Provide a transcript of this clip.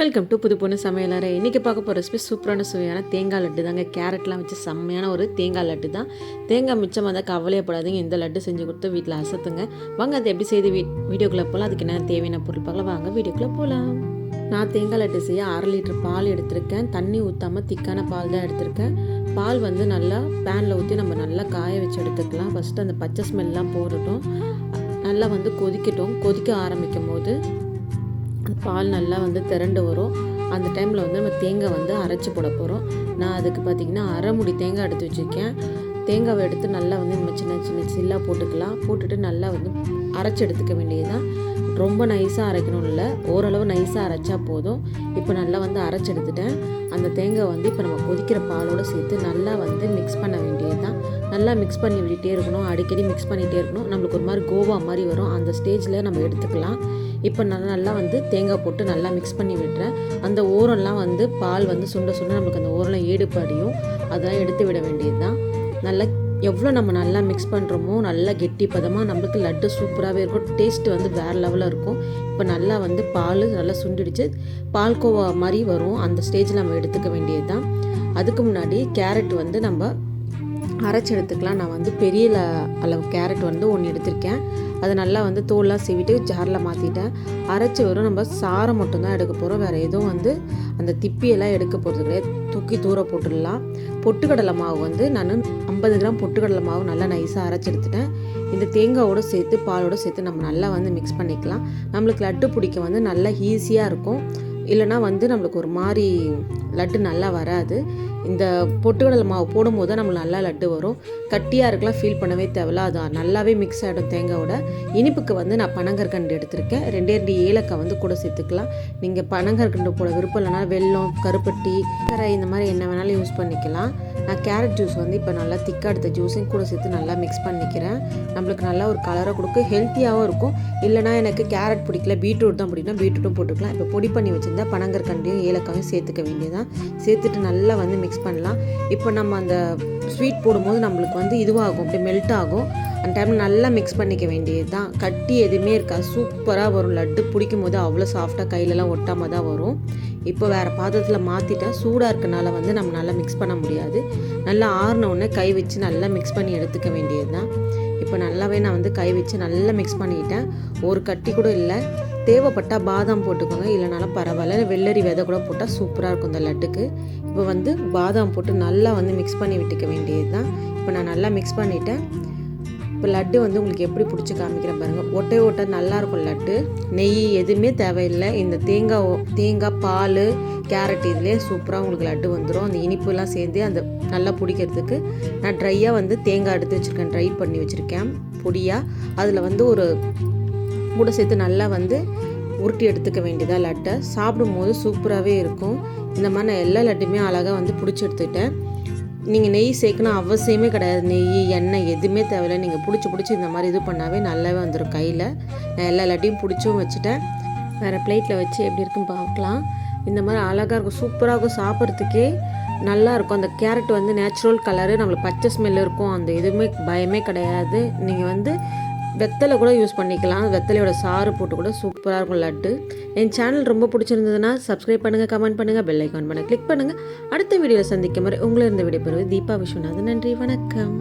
Welcome to புது பொண்ணு சமையலறை. இன்றைக்கி பார்க்க போகிற ரெசிபி சூப்பரான சுவையான தேங்காய் லட்டு தாங்க. கேரட்லாம் வச்சு செம்மையான ஒரு தேங்காய் லட்டு தான். தேங்காய் மிச்சம் வந்தால் கவலையப்படாதீங்க இந்த லட்டு செஞ்சு கொடுத்து வீட்டில் அசத்துங்க. வாங்க அதை எப்படி செய்து வீ வீடியோக்குள்ளே போகலாம் அதுக்கு என்ன தேவையான பொருள் பார்க்கலாம். வாங்க வீடியோக்குள்ளே போகலாம் நான் தேங்காய் லட்டு செய்ய அரை லிட்டர் பால் எடுத்திருக்கேன். தண்ணி ஊற்றாமல் திக்கான பால் தான் எடுத்திருக்கேன். பால் வந்து நல்லா பேனில் ஊற்றி நம்ம நல்லா காய வச்சு எடுத்துக்கலாம். ஃபஸ்ட்டு அந்த பச்சை ஸ்மெல்லாம் போடட்டும். நல்லா வந்து கொதிக்கட்டும். கொதிக்க ஆரம்பிக்கும் போது பால் நல்லா வந்து திரண்டு வரும். அந்த டைமில் வந்து நம்ம தேங்காய் வந்து அரைச்சி போட போகிறோம் நான் அதுக்கு பார்த்திங்கன்னா அரை முடி தேங்காய் எடுத்து வச்சுருக்கேன். தேங்காவை எடுத்து நல்லா வந்து நம்ம சின்ன சின்ன சில்லாக போட்டுக்கலாம். போட்டுட்டு நல்லா வந்து அரைச்சி எடுத்துக்க வேண்டியதுதான். ரொம்ப நைஸாக அரைக்கணும் இல்லை. ஓரளவு நைஸாக அரைச்சா போதும். இப்போ நல்லா வந்து அரைச்சி எடுத்துட்டேன். அந்த தேங்காய் வந்து இப்போ நம்ம கொதிக்கிற பாலோடு சேர்த்து நல்லா வந்து மிக்ஸ் பண்ண வேண்டியது நல்லா மிக்ஸ் பண்ணி விட்டுட்டே இருக்கணும். அடிக்கடி மிக்ஸ் பண்ணிகிட்டே இருக்கணும். நம்மளுக்கு ஒரு மாதிரி கோவா மாதிரி வரும். அந்த ஸ்டேஜில் நம்ம எடுத்துக்கலாம். இப்போ நான் நல்லா வந்து தேங்காய் போட்டு நல்லா மிக்ஸ் பண்ணி விட்டுறேன் அந்த ஓரம்லாம் வந்து பால் வந்து சுண்ட சுண்ட நம்மளுக்கு அந்த ஓரம்லாம் ஈடுபடியும் அதெல்லாம் எடுத்து விட வேண்டியது தான் நல்லா எவ்வளோ நம்ம நல்லா மிக்ஸ் பண்ணுறோமோ நல்லா கெட்டி பதமாக நம்மளுக்கு லட்டு சூப்பராகவே இருக்கும். டேஸ்ட்டு வந்து வேறு லெவலில் இருக்கும். இப்போ நல்லா வந்து பால் நல்லா சுண்டிடுச்சு. பால்கோவா மாதிரி வரும். அந்த ஸ்டேஜில் நம்ம எடுத்துக்க வேண்டியது தான் அதுக்கு முன்னாடி கேரட் வந்து நம்ம அரைச்சி எடுத்துக்கலாம். நான் வந்து பெரிய அளவு கேரட் வந்து ஒன்று எடுத்திருக்கேன். அதை நல்லா வந்து தோல்லாம் சீவிட்டு ஜாரில் மாற்றிட்டேன் அரைச்சி வரும் நம்ம சாரம் மட்டும்தான் எடுக்க போகிறோம் வேறு எதுவும் வந்து அந்த திப்பியெல்லாம் எடுக்க போகிறது கிடையாது. தூக்கி தூர போட்டுடலாம். பொட்டுக்கடலை மாவு வந்து நான் ஐம்பது கிராம் பொட்டுக்கடலை மாவு நல்லா நைஸாக அரைச்சி எடுத்துட்டேன். இந்த தேங்காவோடு சேர்த்து பாலோடு சேர்த்து நம்ம நல்லா வந்து மிக்ஸ் பண்ணிக்கலாம். நம்மளுக்கு லட்டு பிடிக்க வந்து நல்லா ஈஸியாக இருக்கும். இல்லைனா வந்து நம்மளுக்கு ஒரு மாதிரி லட்டு நல்லா வராது. இந்த பொட்டுக்கடலை மாவு போடும்போது தான் நம்மளுக்கு நல்லா லட்டு வரும். கட்டியாக இருக்கலாம் ஃபீல் பண்ணவே தேவையில்ல. அது நல்லாவே மிக்ஸ் ஆகிடும் தேங்காயோட இனிப்புக்கு வந்து நான் பனங்கற்கண்டு எடுத்திருக்கேன். ரெண்டே ரெண்டு ஏலக்காய் வந்து கூட சேர்த்துக்கலாம். நீங்கள் பனங்கற்கண்டு போட விருப்பம் இல்லைனா வெல்லம் கருப்பட்டி சர்க்கரை இந்த மாதிரி என்ன வேணாலும் யூஸ் பண்ணிக்கலாம். நான் கேரட் ஜூஸ் வந்து இப்போ நல்லா திக்காக எடுத்த ஜூஸையும் கூட சேர்த்து நல்லா மிக்ஸ் பண்ணிக்கிறேன். நம்மளுக்கு நல்லா ஒரு கலராக கொடுக்கும். ஹெல்த்தியாகவும் இருக்கும். இல்லைனா எனக்கு கேரட் பிடிக்கல பீட்ரூட் தான் பிடிக்கும் பீட்ரூட்டும் போட்டுக்கலாம். இப்போ பொடி பண்ணி வச்சுருந்தா பனங்கற்கண்டையும் ஏலக்காயும் சேர்த்துக்க வேண்டியதான் சேர்த்துட்டு நல்லா வந்து மிக்ஸ் பண்ணலாம். இப்போ நம்ம அந்த ஸ்வீட் போடும்போது நம்மளுக்கு வந்து இதுவாகும் அப்படியே மெல்ட் ஆகும். அந்த டைமில் நல்லா மிக்ஸ் பண்ணிக்க வேண்டியது தான் கட்டி எதுவுமே இருக்காது. சூப்பராக வரும். லட்டு பிடிக்கும் போது அவ்வளோ சாஃப்டாக கையிலலாம் ஒட்டாமல் தான் வரும். இப்போ வேறு பாத்திரத்தில் மாற்றிட்டேன் சூடாக இருக்கனால வந்து நம்ம நல்லா மிக்ஸ் பண்ண முடியாது. நல்லா ஆறினவுடனே கை வச்சு நல்லா மிக்ஸ் பண்ணி எடுத்துக்க வேண்டியது தான் இப்போ நல்லாவே நான் வந்து கை வச்சு நல்லா மிக்ஸ் பண்ணிக்கிட்டேன் ஒரு கட்டி கூட இல்லை. தேவைப்பட்டால் பாதாம் போட்டுக்கோங்க. இல்லைனாலும் பரவாயில்ல. வெள்ளரி விதை கூட போட்டால் சூப்பராக இருக்கும் இந்த லட்டுக்கு. இப்போ வந்து பாதாம் போட்டு நல்லா வந்து மிக்ஸ் பண்ணி விட்டுக்க வேண்டியது தான் இப்போ நான் நல்லா மிக்ஸ் பண்ணிவிட்டேன் இப்போ லட்டு வந்து உங்களுக்கு எப்படி பிடிச்சி காமிக்கிறேன் பாருங்கள் ஒட்டை ஒட்டை நல்லாயிருக்கும் லட்டு. நெய் எதுவுமே தேவையில்லை. இந்த தேங்காய் தேங்காய் பால் கேரட் இதிலே சூப்பராக உங்களுக்கு லட்டு வந்துடும் அந்த இனிப்புலாம் சேர்ந்து அந்த நல்லா பிடிக்கிறதுக்கு நான் ட்ரையாக வந்து தேங்காய் எடுத்து வச்சுருக்கேன். ட்ரை பண்ணி வச்சுருக்கேன். பொடியாக அதில் வந்து ஒரு கூட சேர்த்து நல்லா வந்து உருட்டி எடுத்துக்க வேண்டியதாக லட்டை. சாப்பிடும்போது சூப்பராகவே இருக்கும். இந்த மாதிரி நான் எல்லா லட்டுமே அழகாக வந்து பிடிச்சி எடுத்துக்கிட்டேன். நீங்கள் நெய் சேர்க்கணும் அவசியமே கிடையாது. நெய் எண்ணெய் எதுவுமே தேவையில்லை. நீங்கள் பிடிச்சி பிடிச்சி இந்த மாதிரி இது பண்ணாவே நல்லாவே வந்துடும் கையில். நான் எல்லா லட்டையும் பிடிச்சும் வச்சுட்டேன். வேறு பிளேட்டில் வச்சு எப்படி இருக்குன்னு பார்க்கலாம். இந்த மாதிரி அழகாக இருக்கும். சூப்பராக இருக்கும் சாப்பிட்றதுக்கே. நல்லா இருக்கும். அந்த கேரட் வந்து நேச்சுரல் கலரு நம்மளுக்கு பச்சை ஸ்மெல் இருக்கும். அந்த எதுவுமே பயமே கிடையாது. நீங்கள் வந்து வெத்தலை கூட யூஸ் பண்ணிக்கலாம். வெத்தலையோட சாறு போட்டு கூட சூப்பராக இருக்கும் லட்டு. என் சேனல் ரொம்ப பிடிச்சிருந்ததுன்னா சப்ஸ்கிரைப் பண்ணுங்கள் கமெண்ட் பண்ணுங்கள் பெல் ஐக்கான் பண்ண கிளிக் பண்ணுங்கள் அடுத்த வீடியோவில் சந்திக்கும் வரை உங்களை இருந்த வீடியோ தீபா விஸ்வநாதன். நன்றி வணக்கம்.